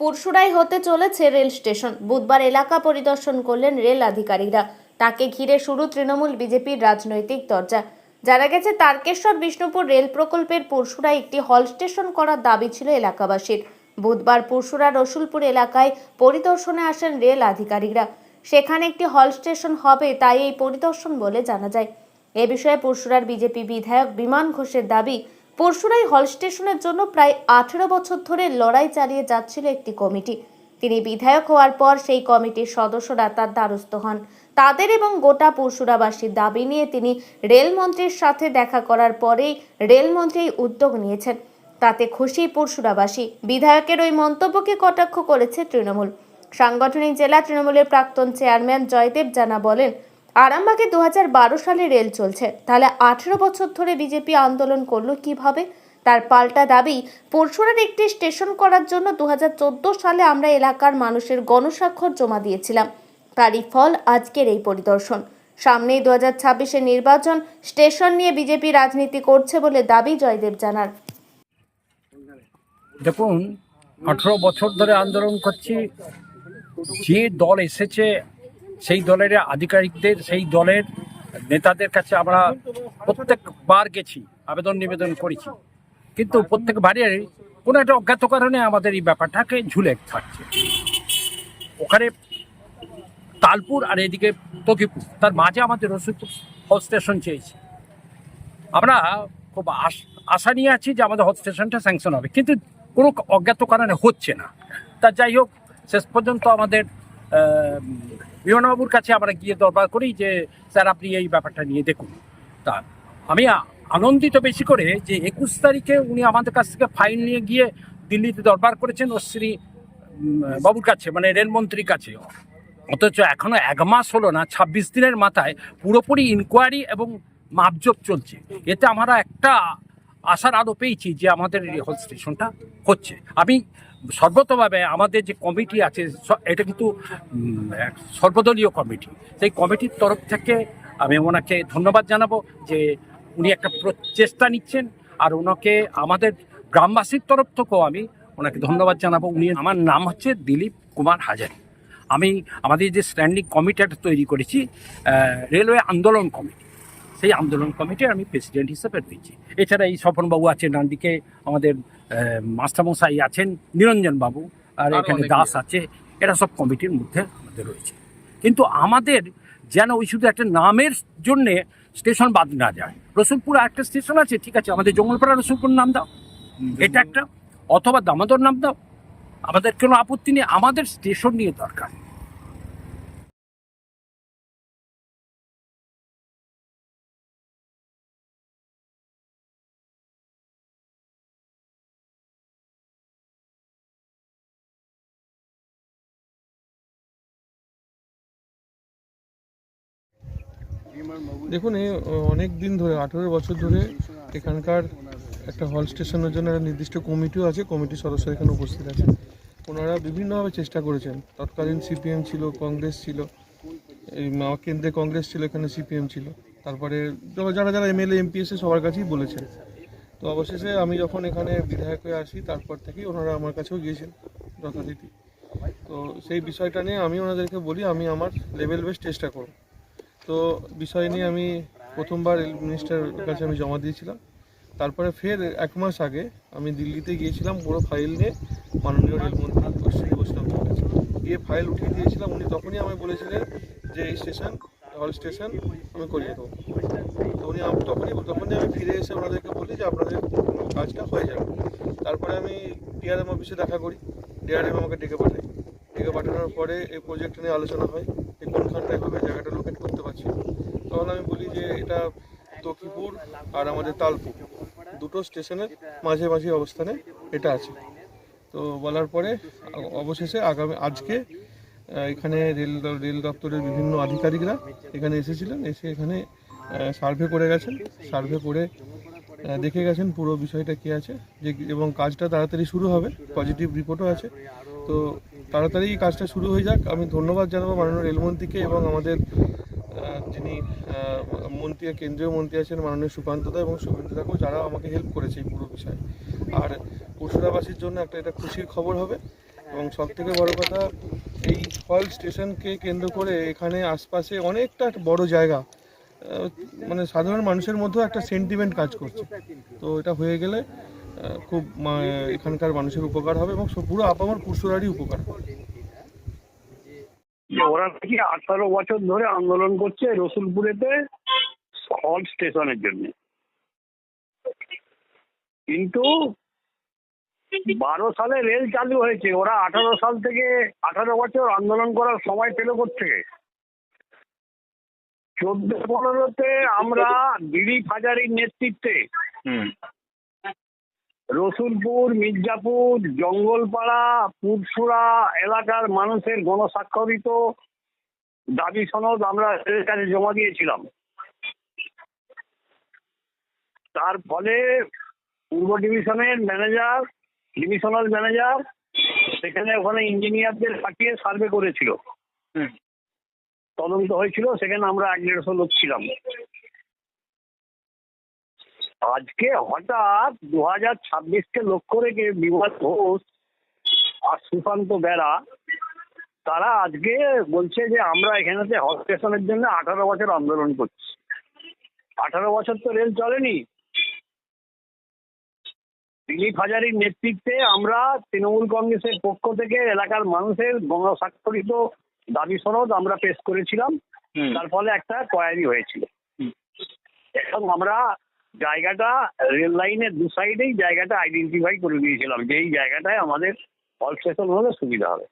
পুরসুরাই হতে চলেছে rail station. বুধবার এলাকা পরিদর্শন করলেন রেল আধিকারিকরা। তাকে ঘিরে শুরু তৃণমূল বিজেপির রাজনৈতিক দরজা। জানা গেছে, তারকেশ্বর বিষ্ণুপুর রেল প্রকল্পের পুরসুরায় একটি হল স্টেশন করার দাবি ছিল এলাকাবাসীর। বুধবার পুরসুরা রসুলপুর এলাকায় পরিদর্শনে আসেন রেল আধিকারিকরা। সেখানে একটি হল স্টেশন হবে, তাই এই পরিদর্শন বলে জানা যায়। এ বিষয়ে পরশুরার বিজেপি বিধায়ক বিমান ঘোষের দাবি পরশুরাই হল স্টেশনের জন্য প্রায় আঠেরো বছর ধরে লড়াই চালিয়ে যাচ্ছিল একটি কমিটি। তিনি বিধায়ক হওয়ার পর সেই কমিটির সদস্যরা তার দ্বারস্থ হন। তাদের এবং গোটা পরশুরাবাসীর দাবি নিয়ে তিনি রেলমন্ত্রীর সাথে দেখা করার পরেই রেলমন্ত্রী উদ্যোগ নিয়েছেন। তাতে খুশি পরশুরাবাসী। বিধায়কের ওই মন্তব্যকে কটাক্ষ করেছে তৃণমূল। সাংগঠনিক জেলা তৃণমূলের প্রাক্তন চেয়ারম্যান জয়দেব জানা বলেন আরামবাগে দু হাজার বারো সালে রেল চলছে। তাহলে আঠেরো বছর ধরে বিজেপি আন্দোলন করল কীভাবে? তার পাল্টা দাবি পরশুরার একটি স্টেশন করার জন্য দুহাজার চোদ্দ সালে আমরা এলাকার মানুষের গণস্বাক্ষর জমা দিয়েছিলাম। তারই ফল আজকের এই পরিদর্শন। সামনেই দু হাজার নির্বাচন, স্টেশন নিয়ে বিজেপি রাজনীতি করছে বলে দাবি জয়দেব জানার দেখুন, আঠেরো বছর ধরে আন্দোলন করছি। যে দল এসেছে সেই দলের আধিকারিকদের, সেই দলের নেতাদের কাছে আমরা প্রত্যেকবার গেছি, আবেদন নিবেদন করেছি। কিন্তু প্রত্যেকবারই কোনো একটা অজ্ঞাত কারণে আমাদের এই ব্যাপারটাকে ঝুলে থাকছে। ওখানে তালপুর আর এদিকে তকিপুর, তার মাঝে আমাদের রসুলপুর হল স্টেশন চেয়েছে। আমরা খুব আশ- নিয়ে আছি যে আমাদের হল স্টেশনটা স্যাংশন হবে, কিন্তু কোনো অজ্ঞাত কারণে হচ্ছে না। তা যাই হোক, শেষ পর্যন্ত আমাদের বিমানবাবুর কাছে আমরা গিয়ে দরবার করি যে স্যার আপনি এই ব্যাপারটা নিয়ে দেখুন। তা আমি আনন্দিত বেশি করে যে একুশ তারিখে উনি আমাদের কাছ থেকে ফাইল নিয়ে গিয়ে দিল্লিতে দরবার করেছেন উম, বাবুর কাছে মানে রেলমন্ত্রীর কাছে। অথচ এখনও এক মাস হলো না ছাব্বিশ দিনের মাথায় পুরোপুরি ইনকোয়ারি এবং মাপজোপ চলছে। এতে আমরা একটা আশার আলো পেয়েছি যে আমাদের হল স্টেশনটা হচ্ছে। আমি সর্বতভাবে আমাদের যে কমিটি আছে এটা কিন্তু সর্বদলীয় কমিটি। সেই কমিটির তরফ থেকে আমি ওনাকে ধন্যবাদ জানাব যে উনি একটা প্রচেষ্টা নিচ্ছেন, আর ওনাকে আমাদের গ্রামবাসীর তরফ থেকেও আমি ওনাকে ধন্যবাদ জানাব। উনি আমার নাম হচ্ছে দিলীপ কুমার হাজারি। আমি আমাদের যে স্ট্যান্ডিং কমিটি একটা তৈরি করেছি রেলওয়ে আন্দোলন কমিটি। সেই আন্দোলন কমিটির আমি প্রেসিডেন্ট হিসেবে রয়েছি। এছাড়া এই স্বপনবাবু আছেন ডানদিকে আমাদের মাস্টারমশাই আছেন নিরঞ্জন বাবু আর এখানে দাস আছে। এরা সব কমিটির মধ্যে আমাদের রয়েছে। কিন্তু আমাদের যেন ওই শুধু একটা নামের জন্যে স্টেশন বাদ না যায়। রসুলপুর একটা স্টেশন আছে ঠিক আছে আমাদের জঙ্গলপাড়া রসুলপুর নাম দাও। এটা একটা অথবা দামোদর নাম দাও। আমাদের কোনো আপত্তি নেই আমাদের স্টেশন নিয়ে দরকার। দেখুন এই অনেক দিন ধরে, আঠেরো বছর ধরে এখানকার একটা হল স্টেশনের জন্য একটা নির্দিষ্ট কমিটিও আছে, কমিটির সদস্য এখানে উপস্থিত আছে ওনারা বিভিন্নভাবে চেষ্টা করেছেন। তৎকালীন সিপিএম ছিল, কংগ্রেস ছিল, এই কেন্দ্রে কংগ্রেস ছিল, এখানে সিপিএম ছিল। তারপরে যারা- যারা এমএলএ, এমপি এসে সবার কাছেই বলেছেন। তো অবশেষে আমি যখন এখানে বিধায়ক হয়ে আসি, তারপর থেকেই ওনারা আমার কাছেও গিয়েছেন যথারীতি। তো সেই বিষয়টা নিয়ে আমি ওনাদেরকে বলি, আমি আমার লেভেল বেশ চেষ্টা করব। তো বিষয় নিয়ে আমি প্রথমবার মিনিস্টারের কাছে আমি জমা দিয়েছিলাম। তারপরে ফের এক মাস আগে আমি দিল্লিতে গিয়েছিলাম, পুরো ফাইল নিয়ে মাননীয় রেলমন্ত্রী অশ্বিনী বৈষ্ণবের গিয়ে ফাইল উঠিয়ে দিয়েছিলাম, উনি তখনই আমায় বলেছিলেন যে, এই স্টেশন, হল স্টেশন আমি করিয়ে দেবো। তো উনি তখনই তখনই আমি ফিরে এসে ওনাদেরকে বলি যে, আপনাদের কাজটা হয়ে যাবে। তারপরে আমি ডিআরএম অফিসে দেখা করি। ডিআরএম আমাকে ডেকে পাঠায়। ডেকে পাঠানোর পরে এই প্রজেক্ট নিয়ে আলোচনা হয় যে, কোনখানটায় হবে, জায়গাটা লোকেট করতে না। তখন আমি বলি যে এটা তকিপুর আর আমাদের তালপুর। দুটো স্টেশনের মাঝে মাঝে অবস্থানে এটা আছে। তো বলার পরে অবশেষে আগামী আজকে এখানে রেল রেল দপ্তরের বিভিন্ন আধিকারিকরা এখানে এসেছিলেন, এসে এখানে সার্ভে করে গেছেন। সার্ভে করে দেখে গেছেন পুরো বিষয়টা কী আছে, যে এবং কাজটা তাড়াতাড়ি শুরু হবে পজিটিভ রিপোর্টও আছে। তো তাড়াতাড়ি কাজটা শুরু হয়ে যাক। আমি ধন্যবাদ জানাব মাননীয় রেলমন্ত্রীকে এবং আমাদের যিনি মন্ত্রী, কেন্দ্রীয় মন্ত্রী আছেন মাননীয় সুকান্তদা এবং শুভেন্দুদাকেও যারা আমাকে হেল্প করেছে এই পুরো বিষয়ে। আর পশুরাবাসীর জন্য একটা এটা খুশির খবর হবে। এবং সব থেকে বড় কথা, এই হল স্টেশনকে কেন্দ্র করে এখানে আশপাশে অনেকটা বড় জায়গা মানে সাধারণ মানুষের মধ্যেও একটা সেন্টিমেন্ট কাজ করছে। তো এটা হয়ে গেলে খুব এখানকার মানুষের উপকার হবে এবং পুরো আপামর পুরসুরারই উপকার হবে। যে ওরা নাকি আঠারো বছর ধরে আন্দোলন করছে রসুলপুরেতে হল স্টেশনের জন্য। কিন্তু বারো সালে রেল চালু হয়েছে ওরা আঠারো সাল থেকে আঠারো বছর আন্দোলন করার সময় পেল থেকে চোদ্দ পনেরোতে আমরা দিলীপ হাজারির নেতৃত্বে রসুলপুর মির্জাপুর জঙ্গলপাড়া পুরসুরা এলাকার মানুষের গণস্বাক্ষরিত দাবি সনদ আমরা এদের কাছে জমা দিয়েছিলাম। তার ফলে পূর্ব ডিভিশনের ম্যানেজার ডিভিশনাল ম্যানেজার সেখানে ওখানে ইঞ্জিনিয়ারদের পাঠিয়ে সার্ভে করেছিল। তদন্ত হয়েছিল সেখানে আমরা এক দেড়শো লোক ছিলাম। আজকে হঠাৎ দু হাজার ছাব্বিশকে লক্ষ্য রেখে বিমল ঘোষ আর সুশান্ত বেড়া তারা আজকে বলছে যে আমরা এখানেতে হল স্টেশনের জন্য আঠারো বছর আন্দোলন করছি। আঠারো বছর তো রেল চলেনি। দিলীপ হাজারির নেতৃত্বে আমরা তৃণমূল কংগ্রেসের পক্ষ থেকে এলাকার মানুষের গণস্বাক্ষরিত দাবি সনদ আমরা পেশ করেছিলাম। তার ফলে একটা কোয়ারি হয়েছিল। এবং আমরা জায়গাটা রেল লাইনের দু সাইডেই জায়গাটা আইডেন্টিফাই করে দিয়েছিলাম যে এই জায়গাটায় আমাদের হল স্টেশন হলে সুবিধা হবে।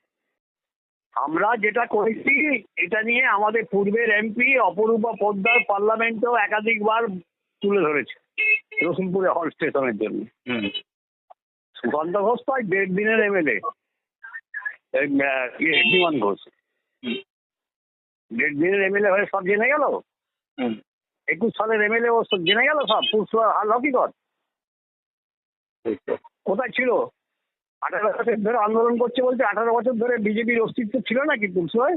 আমরা যেটা করেছি এটা নিয়ে আমাদের পূর্বের এমপি অপরূপা পোদ্দার পার্লামেন্টেও একাধিকবার তুলে ধরেছে রসুলপুরে হল স্টেশনের জন্য। সুকান্ত ঘোষ তো আজ দেড় দিনের এমএলএ বিমান ঘোষ। দেড় দিনের এমএলএ হয়ে সব জেনে গেল? একুশ সালের এমএলএ ও জেনে গেল সব পুরসুরা হাল হকিকত কোথায় ছিল? আঠারো বছর ধরে আন্দোলন করছে বলছে আঠারো বছর ধরে বিজেপির অস্তিত্ব ছিল নাকি পুরসুরায়